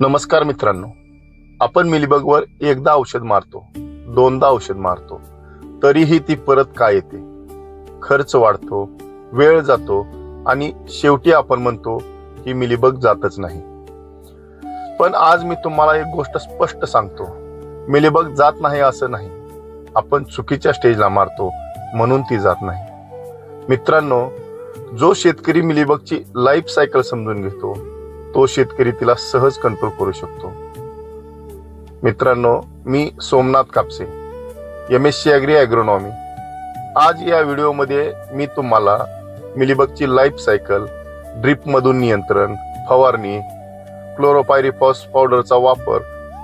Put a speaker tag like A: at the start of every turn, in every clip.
A: नमस्कार मित्रांनो. आपण मिलीबगवर एकदा औषध मारतो दोनदा औषध मारतो. तरीही ती परत काय येते? खर्च वाढतो वेळ जातो आणि शेवटी आपण म्हणतो की मिलीबग जातच नाही. पण आज मी तुम्हाला एक गोष्ट स्पष्ट सांगतो. मिलीबग जात नाही असं नाही. आपण चुकीच्या स्टेजला मारतो म्हणून ती जात नाही. मित्रांनो जो शेतकरी मिलीबगची लाईफ सायकल समजून घेतो तो शेतकरी तिला सहज कंट्रोल करू शकतो. मित्रांनो मी Somnath Kapse M S C agri agronomy आज या व्हिडिओमध्ये मी तुम्हाला मिलीबगची लाईफ सायकल ड्रीपमधून नियंत्रण फवारणी क्लोरोपायरिफॉस पावडरचा वापर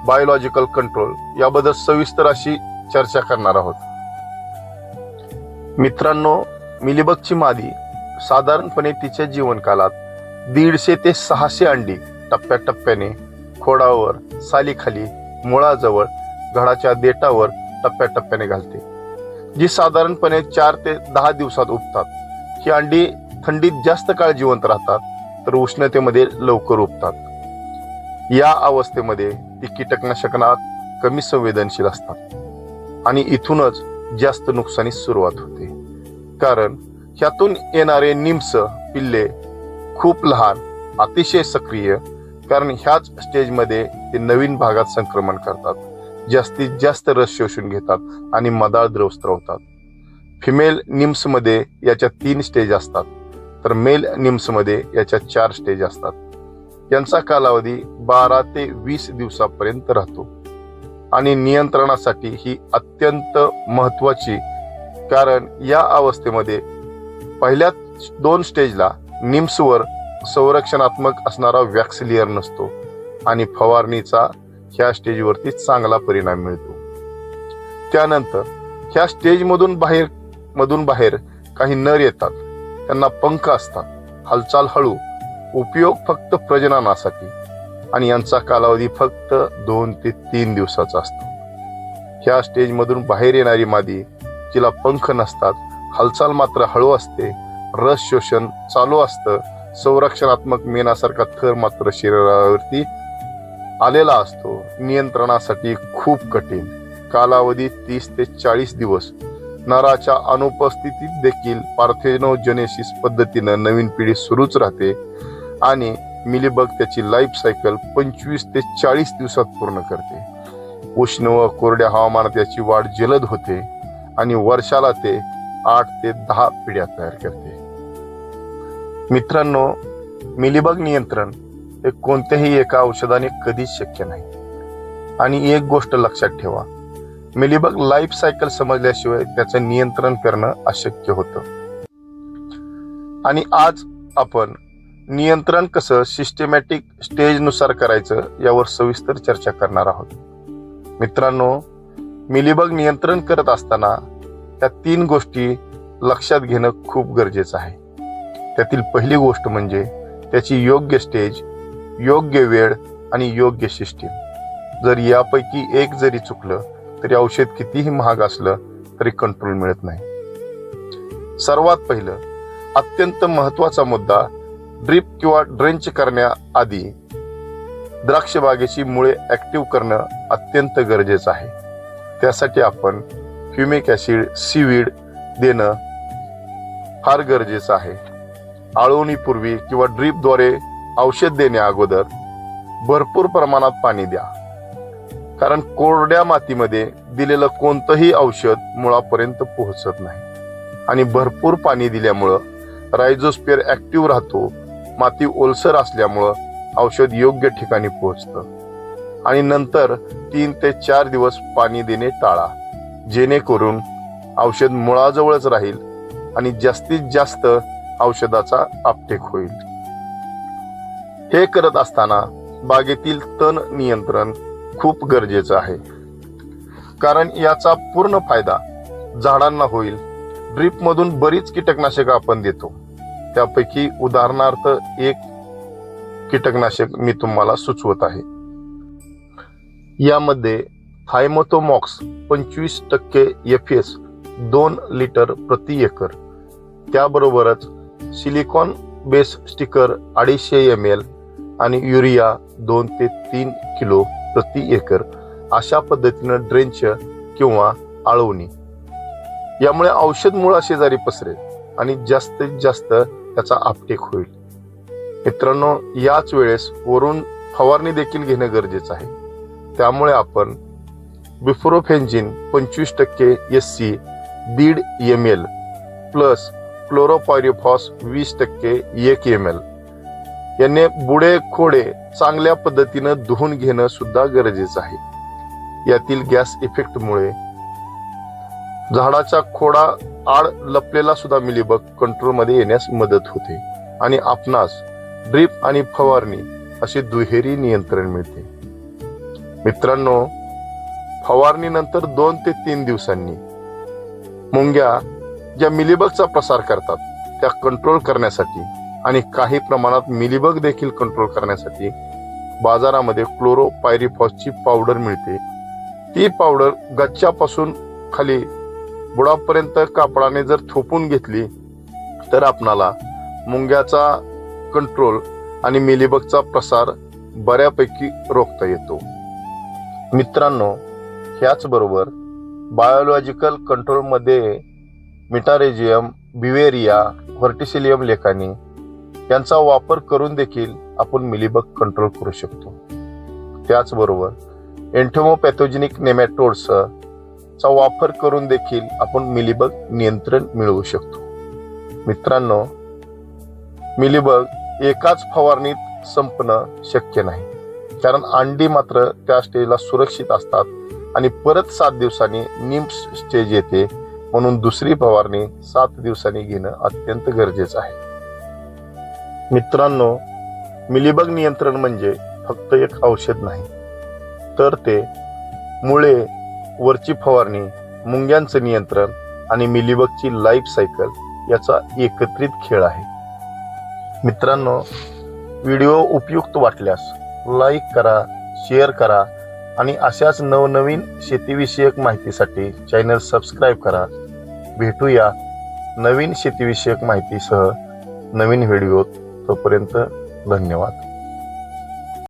A: बायोलॉजिकल कंट्रोल याबद्दल सविस्तर अशी चर्चा करणार आहोत. मित्रांनो मिलीबगची मादी साधारणपणे तिच्या जीवनकालात दीडशे ते सहाशे अंडी टप्प्याटप्प्याने खोडावर सालीखाली मुळाजवळ घडाच्या देठावर टप्प्याटप्प्याने घालते. जी साधारणपणे चार ते दहा दिवसात उबतात ही अंडी थंडीत जास्त काळ जिवंत राहतात तर उष्णतेमध्ये लवकर उबतात या अवस्थेमध्ये ती कीटकनाशकांना कमी संवेदनशील असतात आणि इथूनच जास्त नुकसानीस सुरुवात होते. कारण ह्यातून येणारे निम्स पिल्ले खूप लहान अतिशय सक्रिय कारण ह्याच स्टेजमध्ये ते नवीन भागात संक्रमण करतात जास्तीत जास्त रस शोषून घेतात आणि मदाळ द्रव स्त्रवतात फिमेल निम्समध्ये याच्या तीन स्टेज असतात तर मेल निम्समध्ये याच्या चार स्टेज असतात. यांचा कालावधी बारा ते वीस दिवसापर्यंत राहतो आणि नियंत्रणासाठी ही अत्यंत महत्वाची कारण या अवस्थेमध्ये पहिल्या दोन स्टेजला निम्सवर संरक्षणात्मक असणारा वॅक्सिलियर नसतो आणि फवारणीचा ह्या स्टेजवरती चांगला परिणाम मिळतो. त्यानंतर ह्या स्टेजमधून बाहेर मधून बाहेर काही नर येतात. त्यांना पंख असतात हालचाल हळू उपयोग फक्त प्रजननासाठी आणि यांचा कालावधी फक्त दोन ते तीन दिवसाचा असतो. ह्या स्टेजमधून बाहेर येणारी मादी तिला पंख नसतात हालचाल मात्र हळू असते रस शोषण चालू असतं. संरक्षणात्मक मेनासारखा थर मात्र शरीरावरती आलेला असतो. नियंत्रणासाठी खूप कठीण. कालावधी तीस ते चाळीस दिवस. नराच्या अनुपस्थितीत देखील पार्थेनोजेनेसिस पद्धतीनं नवीन पिढी सुरूच राहते आणि मिलीबग त्याची लाईफ सायकल पंचवीस ते चाळीस दिवसात पूर्ण करते. उष्ण व कोरड्या हवामानात याची वाढ जलद होते आणि वर्षाला ते आठ ते दहा पिढ्या तयार करते. मित्रांनो मिलीबग नियंत्रण हे कोणत्याही एका औषधाने कधीच शक्य नाही. आणि एक गोष्ट लक्षात ठेवा मिलीबग लाईफ सायकल समजल्याशिवाय त्याचं नियंत्रण करणं अशक्य होतं. आणि आज आपण नियंत्रण कसं सिस्टमॅटिक स्टेजनुसार करायचं यावर सविस्तर चर्चा करणार आहोत. मित्रांनो मिलीबग नियंत्रण करत असताना त्या तीन गोष्टी लक्षात घेणं खूप गरजेचं आहे. त्यातील पहिली गोष्ट म्हणजे त्याची योग्य स्टेज योग्य वेळ आणि योग्य सिस्टीम. जर यापैकी एक जरी चुकलं तरी औषध कितीही महाग असलं तरी कंट्रोल मिळत नाही. सर्वात पहिलं अत्यंत महत्त्वाचा मुद्दा ड्रीप किंवा ड्रेंच करण्याआधी द्राक्षबागेची मुळे ऍक्टिव्ह करणं अत्यंत गरजेचं आहे. त्यासाठी आपण फ्युमिक ॲसिड सीवीड देणं फार गरजेचं आहे. आळवणीपूर्वी किंवा ड्रीपद्वारे औषध देण्या अगोदर भरपूर प्रमाणात पाणी द्या. कारण कोरड्या मातीमध्ये दिलेलं कोणतंही औषध मुळापर्यंत पोहोचत नाही. आणि भरपूर पाणी दिल्यामुळं रायझोस्पियर ॲक्टिव्ह राहतो माती ओलसर असल्यामुळं औषध योग्य ठिकाणी पोहोचतं. आणि नंतर तीन ते चार दिवस पाणी देणे टाळा. जेणेकरून औषध मुळाजवळच राहील आणि जास्तीत जास्त औषधाचा आपटेक होईल. हे करत असताना बागेतील तण नियंत्रण खूप गरजेचं आहे. कारण याचा पूर्ण फायदा झाडांना होईल. ड्रीपमधून बरीच कीटकनाशक आपण देतो. त्यापैकी उदाहरणार्थ एक कीटकनाशक मी तुम्हाला सुचवत आहे. यामध्ये थायमोथोमॉक्स पंचवीस टक्के एफ एस दोन लिटर प्रति एकर. त्याबरोबरच सिलिकॉन बेस स्टिकर अडीचशे एम एल आणि युरिया दोन ते तीन किलो प्रति एकर अशा पद्धतीनं ड्रेंच किंवा आळवणी. यामुळे औषध मुळा शेजारी पसरेल आणि जास्तीत जास्त त्याचा आपटेक होईल. मित्रांनो याच वेळेस वरून फवारणी देखील घेणं गरजेचं आहे. त्यामुळे आपण बिफ्रोफेन्जिन पंचवीस टक्के एस सी दीड एम एल प्लस क्लोरोपायरिफॉस वीस टक्के एक एम एल याने बुडे खोडे चांगल्या पद्धतीनं धुवून घेणं सुद्धा गरजेचं आहे. यातील गॅस इफेक्टमुळे झाडाच्या खोडा आड लपलेला सुद्धा मिलीबग कंट्रोलमध्ये येण्यास मदत होते आणि आपणास ड्रीप आणि फवारणी असे दुहेरी नियंत्रण मिळते. मित्रांनो फवारणीनंतर दोन ते तीन दिवसांनी. मुंग्या ज्या मिलीबगचा प्रसार करतात त्या कंट्रोल करण्यासाठी आणि काही प्रमाणात मिलीबग देखील कंट्रोल करण्यासाठी बाजारामध्ये क्लोरोपायरिफॉसची पावडर मिळते. ती पावडर गच्च्यापासून खाली बुडापर्यंत कापडाने जर थोपून घेतली तर आपणाला मुंग्याचा कंट्रोल आणि मिलीबगचा प्रसार बऱ्यापैकी रोखता येतो. मित्रांनो ह्याचबरोबर बायोलॉजिकल कंट्रोलमध्ये मिटारेजियम बिवेरिया व्हर्टिसिलियम लेखानी यांचा वापर करून देखील आपण मिलीबग कंट्रोल करू शकतो. त्याचबरोबर एंटोमोपॅथोजेनिक नेमॅटोड्स चा वापर करून देखील आपण मिलीबग नियंत्रण मिळवू शकतो. मित्रांनो मिलीबग एकाच फवारणीत संपणं शक्य नाही. कारण अंडी मात्र त्या स्टेजला सुरक्षित असतात. आणि परत सात दिवसांनी निम स्टेज येते. म्हणून दुसरी फवारणी सात दिवसांनी घेणं अत्यंत गरजेचं आहे. मित्रांनो मिलीबग नियंत्रण म्हणजे फक्त एक औषध नाही तर ते मुळे वरची फवारणी मुंग्यांचं नियंत्रण आणि मिलीबगची लाईफ सायकल याचा एकत्रित खेळ आहे. मित्रांनो व्हिडिओ उपयुक्त वाटल्यास लाईक करा शेअर करा आणि अशाच नवनवीन शेतीविषयक माहितीसाठी चॅनल सबस्क्राईब करा. भेटूया नवीन शेतीविषयक माहितीसह नवीन व्हिडिओत. तोपर्यंत धन्यवाद.